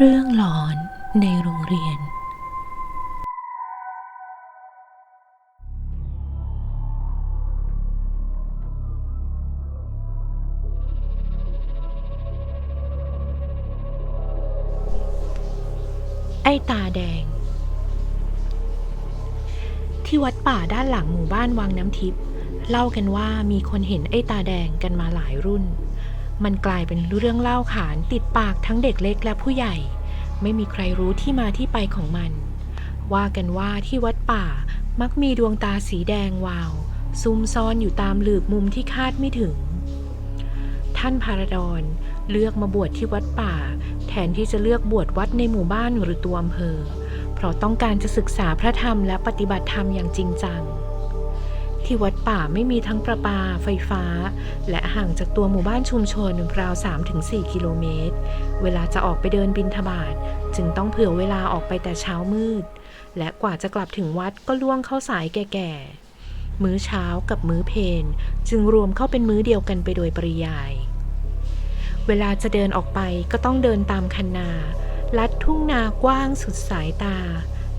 เรื่องหลอนในโรงเรียน ไอ้ตาแดง ที่วัดป่าด้านหลังหมู่บ้านวังน้ำทิพย์เล่ากันว่ามีคนเห็นไอ้ตาแดงกันมาหลายรุ่น มันกลายเป็นเรื่องเล่าขานติดปากทั้งเด็กเล็กและผู้ใหญ่ ไม่มีใครรู้ที่มาที่ไปของมัน ว่ากันว่าที่วัดป่ามักมีดวงตาสีแดงวาว ซุ่มซ่อนอยู่ตามหลืบมุมที่คาดไม่ถึง ท่านพารดอนเลือกมาบวชที่วัดป่า แทนที่จะเลือกบวชวัดในหมู่บ้านหรือตัวอำเภอ เพราะต้องการจะศึกษาพระธรรมและปฏิบัติธรรมอย่างจริงจัง ที่วัดป่าไม่มีทั้งประปา ไฟฟ้า และห่างจากตัวหมู่บ้านชุมชนราว 3-4 กิโลเมตร เวลาจะออกไปเดินบินทบาทจึงต้องเผื่อเวลาออกไปแต่เช้ามืด และกว่าจะกลับถึงวัดก็ล่วงเข้าสายแก่ๆ มื้อเช้ากับมื้อเพนจึงรวมเข้าเป็นมื้อเดียวกันไปโดยปริยาย เวลาจะเดินออกไปก็ต้องเดินตามคันนา ลัดทุ่งนากว้างสุดสายตา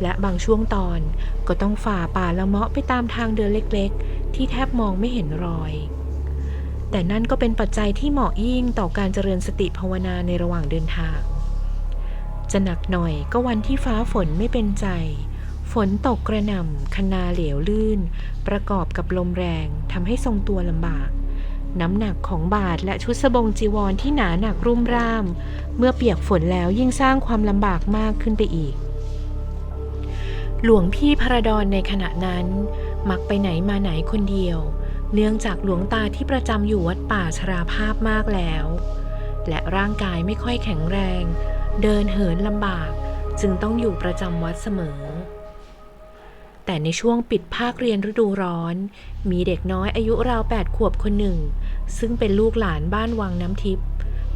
และบางช่วงตอนก็ต้องฝ่าป่าละเมาะไปตามทางเดินเล็กๆ ที่แทบมองไม่เห็นรอย แต่นั่นก็เป็นปัจจัยที่เหมาะยิ่งต่อการเจริญสติภาวนาในระหว่างเดินทาง จะหนักหน่อยก็วันที่ฟ้าฝนไม่เป็นใจ ฝนตกกระหน่ำคนาเหลวลื่น ประกอบกับลมแรงทำให้ทรงตัวลำบากน้ำหนักของบาทและชุดสบงจีวรที่หนาหนักรุ่มร่าม เมื่อเปียกฝนแล้วยิ่งสร้างความลำบากมากขึ้นไปอีก หลวงพี่พระดอนในขณะนั้น มักไปไหนมาไหนคนเดียว เนื่องจากหลวงตาที่ประจำอยู่วัดป่าชราภาพมากแล้ว และร่างกายไม่ค่อยแข็งแรง เดินเหินลำบาก จึงต้องอยู่ประจำวัดเสมอ แต่ในช่วงปิดภาคเรียนฤดูร้อน มีเด็กน้อยอายุราวแปดขวบคนหนึ่ง ซึ่งเป็นลูกหลานบ้านวังน้ำทิพย์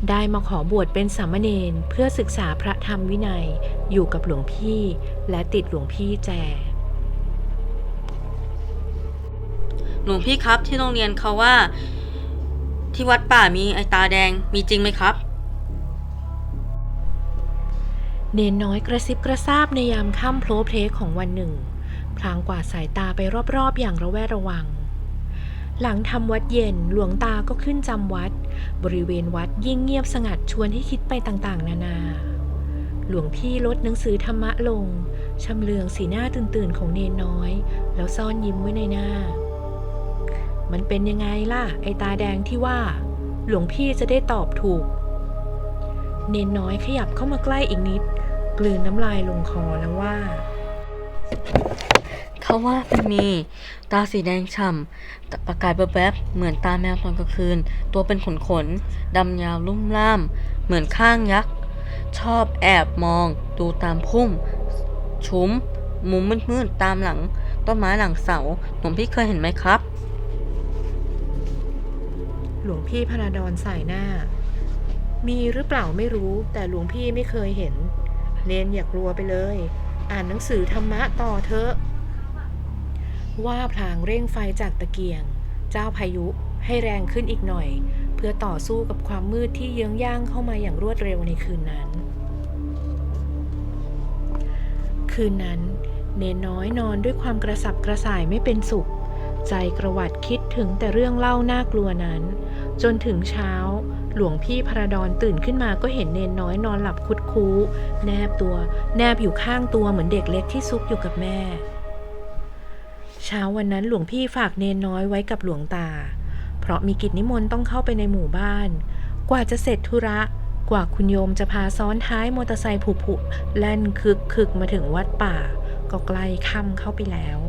ได้มาขอบวชเป็นสามเณรเพื่อศึกษาพระธรรมวินัยอยู่กับหลวงพี่และติดหลวงพี่แจ หลวงพี่ครับที่โรงเรียนเขาว่า ที่วัดป่ามีไอตาแดงมีจริงไหมครับ เนนน้อยกระซิบกระซาบในยามค่ำโพลเพลของวันหนึ่ง พลางกวาดสายตาไปรอบๆอย่างระแวดระวัง หลังทำวัดเย็นหลวงตาก็ขึ้นจำวัด บริเวณวัดยิ่งเงียบสงัดชวนให้คิดไปต่างๆ นานา หลวงพี่ลดหนังสือธรรมะลงชำเลืองสีหน้าตื่นๆ ของเนนน้อย แล้วซ่อนยิ้มไว้ในหน้า มันเป็นยังไงล่ะ ไอตาแดงที่ว่า หลวงพี่จะได้ตอบถูก เนนน้อยขยับเข้ามาใกล้อีกนิด กลืนน้ำลายลงคอแล้วว่า เขาว่ามันมี ตาสีแดงฉ่ำประกายแวบๆเหมือนตาแมวตอนกลางคืน ตัวเป็นขนขนดำยาวลุ่มล่าม เหมือนข้างยักษ์ ชอบแอบมอง ดูตามพุ่ม ชุ้ม มุมมืดๆตามหลัง ต้นไม้หลังเสาหลวงพี่เคยเห็นไหมครับ หลวงพี่พระดอนใสายหน้า มีหรือเปล่าไม่รู้ แต่หลวงพี่ไม่เคยเห็น เนนอย่ากลัวไปเลย อ่านหนังสือธรรมะต่อเถอะ ว่าพลางเร่งไฟจากตะเกียง เจ้าพายุให้แรงขึ้นอีกหน่อย เพื่อต่อสู้กับความมืดที่เยื้องย่างเข้ามาอย่างรวดเร็วในคืนนั้น คืนนั้น เนนน้อยนอนด้วยความกระสับกระส่ายไม่เป็นสุข ใจกระหวัดคิดถึงแต่เรื่องเล่าน่ากลัวนั้น จนถึงเช้า หลวงพี่พระดอนตื่นขึ้นมาก็เห็นเนนน้อยนอนหลับคุดคู้แนบตัว แนบอยู่ข้างตัวเหมือนเด็กเล็กที่ซุกอยู่กับแม่ ช้าวันนั้นหลวงพี่ฝากเนนน้อยไว้กับหลวงตา เพราะมีกิจนิมนต์ต้องเข้าไปในหมู่บ้าน กว่าจะเสร็จธุระ กว่าคุณโยมจะพาซ้อนท้ายมอเตอร์ไซค์ผุๆแล่นคึกคึกมาถึงวัดป่า ก็ใกล้ค่ำเข้าไปแล้ว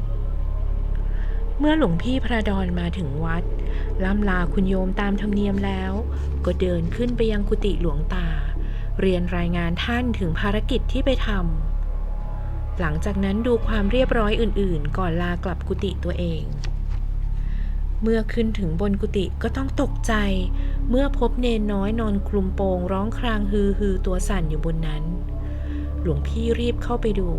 เมื่อหลวงพี่พระดอนมาถึงวัดล่ำลาคุณโยมตามธรรมเนียมแล้ว ก็เดินขึ้นไปยังกุฏิหลวงตา เรียนรายงานท่านถึงภารกิจที่ไปทำ หลังจากนั้นดูความเรียบร้อยอื่นๆ ก่อนลากลับกุฏิตัวเอง เมื่อขึ้นถึงบนกุฏิก็ต้องตกใจ เมื่อพบเนนน้อยนอนคลุมโปงร้องครางฮือฮือตัวสั่นอยู่บนนั้น หลวงพี่รีบเข้าไปดู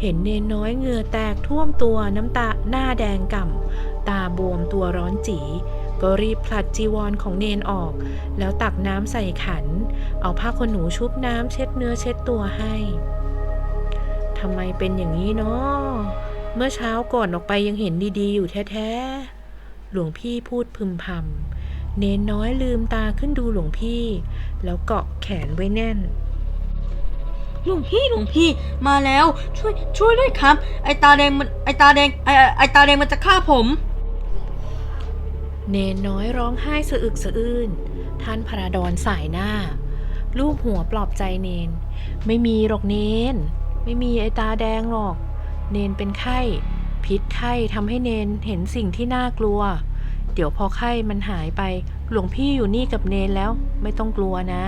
เห็นเนนน้อยเหงื่อแตกท่วมตัวน้ำตาหน้าแดงก่ำตาบวมตัวร้อนจีก็รีบผลัดจีวรของเนนออก แล้วตักน้ำใส่ขัน เอาผ้าขนหนูชุบน้ำเช็ดเนื้อเช็ดตัวให้ ทำไมเป็นอย่างนี้เนาะเมื่อเช้าก่อนออกไปยังเห็นดีๆ อยู่แท้ๆ หลวงพี่พูดพึมพำ เนนน้อยลืมตาขึ้นดูหลวงพี่ แล้วเกาะแขนไว้แน่น หลวงพี่หลวงพี่มาแล้ว ช่วยช่วยด้วยครับ ไอตาแดงมันไอตาแดงไอไอ้ไอตาแดงมันจะฆ่าผม เนนน้อยร้องไห้สะอึกสะอื้น ท่านพระดอนสายหน้า ลูกหัวปลอบใจเนน ไม่มีหรอกเนน ไม่มีไอตาแดงหรอก เนนเป็นไข้ พิษไข้ทำให้เนนเห็นสิ่งที่น่ากลัว เดี๋ยวพอไข้มันหายไป หลวงพี่อยู่นี่กับเนนแล้ว ไม่ต้องกลัวนะ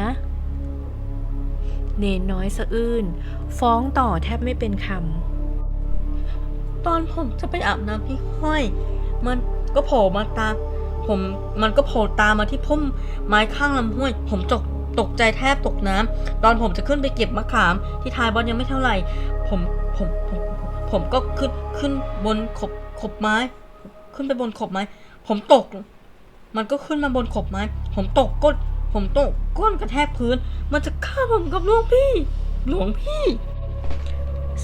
เนนน้อยสะอื้นฟ้องต่อแทบไม่เป็นคำตอนผมจะไปอาบน้ำพี่ห้อย มันก็โผล่มาตามผมมันก็โผล่ตามมาที่พุ่มไม้ข้างลำห้วย ผมตก ตกใจแทบตกน้ำตอนผมจะขึ้นไปเก็บมะขาม ที่ท้ายบอลยังไม่เท่าไหร่ ผมผมผมผมก็ขึ้นขึ้นบนขบขบไม้ ขึ้นไปบนขบไม้ ผมตก มันก็ขึ้นมาบนขบไม้ ผมตกก้นผมตกก้นกระแทกพื้น มันจะฆ่าผมกับหลวงพี่ หลวงพี่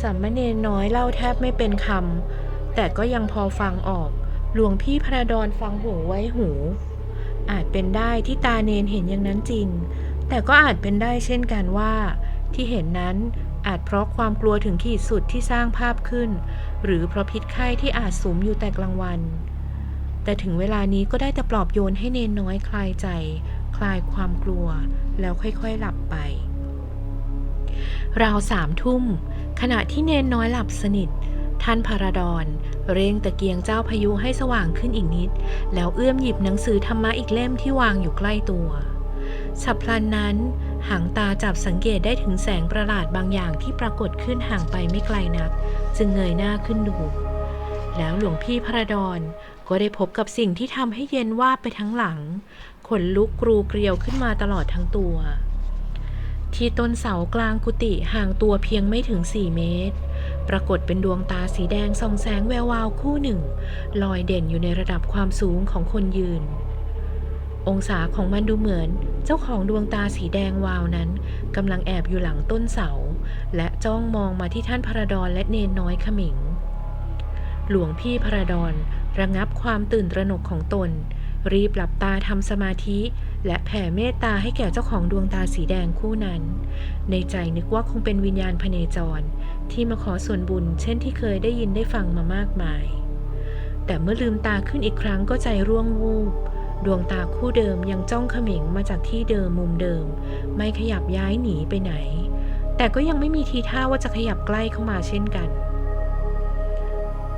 สามเณรน้อยเล่าแทบไม่เป็นคำแต่ก็ยังพอฟังออก หลวงพี่พระดอนฟังหูไว้หู อาจเป็นได้ที่ตาเนนเห็นอย่างนั้นจริง แต่ก็อาจเป็นได้เช่นกันว่า ที่เห็นนั้นอาจเพราะความกลัวถึงขีดสุดที่สร้างภาพขึ้น หรือเพราะพิษไข้ที่อาจสุมอยู่แต่กลางวัน แต่ถึงเวลานี้ก็ได้แต่ปลอบโยนให้เนนน้อยคลายใจ คลายความกลัวแล้วค่อยๆหลับไปราวสามทุ่ม ขณะที่เนนน้อยหลับสนิท ท่านพาราดอนเร่งตะเกียงเจ้าพายุให้สว่างขึ้นอีกนิด แล้วเอื้อมหยิบหนังสือธรรมะอีกเล่มที่วางอยู่ใกล้ตัว ฉับพลันนั้นหางตาจับสังเกตได้ถึงแสงประหลาดบางอย่างที่ปรากฏขึ้นห่างไปไม่ไกลนัก จึงเงยหน้าขึ้นดู แล้วหลวงพี่พระดอนก็ได้พบกับสิ่งที่ทำให้เย็นว่าไปทั้งหลัง ขนลุกกรูเกลียวขึ้นมาตลอดทั้งตัว ที่ต้นเสากลางกุฏิห่างตัวเพียงไม่ถึง4เมตร ปรากฏเป็นดวงตาสีแดงส่องแสงแวววาวคู่หนึ่ง ลอยเด่นอยู่ในระดับความสูงของคนยืน องศาของมันดูเหมือน เจ้าของดวงตาสีแดงวาวนั้นกำลังแอบอยู่หลังต้นเสา และจ้องมองมาที่ท่านพระดอนและเนนน้อยขมิง หลวงพี่พระดอนระงับความตื่นตระหนกของตน รีบหลับตาทำสมาธิ และแผ่เมตตาให้แก่เจ้าของดวงตาสีแดงคู่นั้น ในใจนึกว่าคงเป็นวิญญาณพเนจร ที่มาขอส่วนบุญ เช่นที่เคยได้ยินได้ฟังมามากมาย แต่เมื่อลืมตาขึ้นอีกครั้งก็ใจร่วงวูบ ดวงตาคู่เดิมยังจ้องเขม็งมาจากที่เดิมมุมเดิม ไม่ขยับย้ายหนีไปไหน แต่ก็ยังไม่มีทีท่าว่าจะขยับใกล้เข้ามาเช่นกัน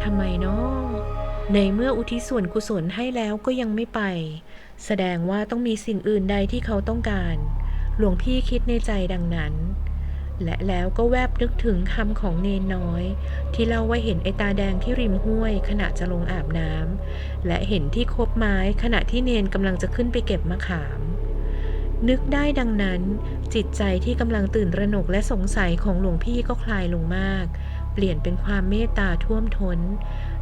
ทำไมเนาะในเมื่ออุทิศส่วนกุศลให้แล้วก็ยังไม่ไป แสดงว่าต้องมีสิ่งอื่นใดที่เขาต้องการ หลวงพี่คิดในใจดังนั้น และแล้วก็แวบนึกถึงคำของเนนน้อย ที่เล่าว่าเห็นไอตาแดงที่ริมห้วย ขณะจะลงอาบน้ำและเห็นที่คบไม้ขณะที่เนนกำลังจะขึ้นไปเก็บมะขาม นึกได้ดังนั้น จิตใจที่กำลังตื่นระหนกและสงสัยของหลวงพี่ก็คลายลงมาก เปลี่ยนเป็นความเมตตาท่วมท้น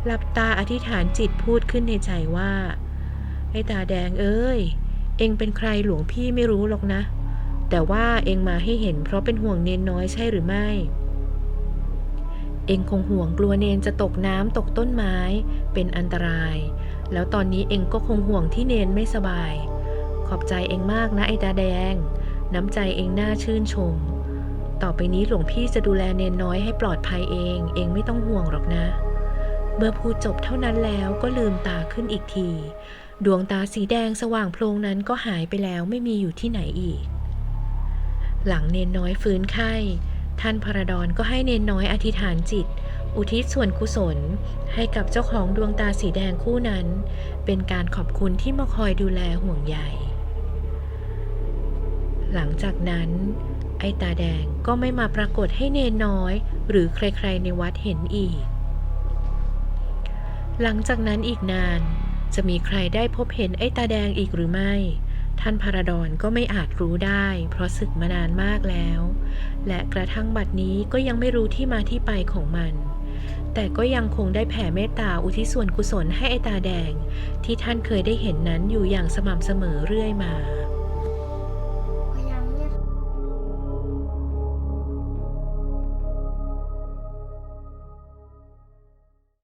หลับตาอธิษฐานจิตพูดขึ้นในใจว่า ไอตาแดงเอ้ย เองเป็นใครหลวงพี่ไม่รู้หรอกนะ แต่ว่าเองมาให้เห็นเพราะเป็นห่วงเนนน้อยใช่หรือไม่ เองคงห่วงกลัวเนนจะตกน้ำตกต้นไม้เป็นอันตราย แล้วตอนนี้เองก็คงห่วงที่เนนไม่สบาย ขอบใจเองมากนะไอ้ตาแดง น้ำใจเองน่าชื่นชม ต่อไปนี้หลวงพี่จะดูแลเนนน้อยให้ปลอดภัยเอง เองไม่ต้องห่วงหรอกนะ เมื่อพูดจบเท่านั้นแล้วก็ลืมตาขึ้นอีกที ดวงตาสีแดงสว่างโพลงนั้นก็หายไปแล้วไม่มีอยู่ที่ไหนอีก หลังเนนน้อยฟื้นไข้ ท่านพระดอนก็ให้เนนน้อยอธิษฐานจิต อุทิศส่วนกุศล ให้กับเจ้าของดวงตาสีแดงคู่นั้น เป็นการขอบคุณที่มาคอยดูแลห่วงใยหลังจากนั้น ไอ้ตาแดงก็ไม่มาปรากฏให้เนนน้อย หรือใครๆในวัดเห็นอีก หลังจากนั้นอีกนานจะมีใครได้พบเห็นไอ้ตาแดงอีกหรือไม่ ท่านพระดอนก็ไม่อาจรู้ได้ เพราะศึกมานานมากแล้ว และกระทั่งบัดนี้ก็ยังไม่รู้ที่มาที่ไปของมัน แต่ก็ยังคงได้แผ่เมตตาอุทิศส่วนกุศลให้ไอตาแดง ที่ท่านเคยได้เห็นนั้นอยู่อย่างสม่ำเสมอเรื่อยมา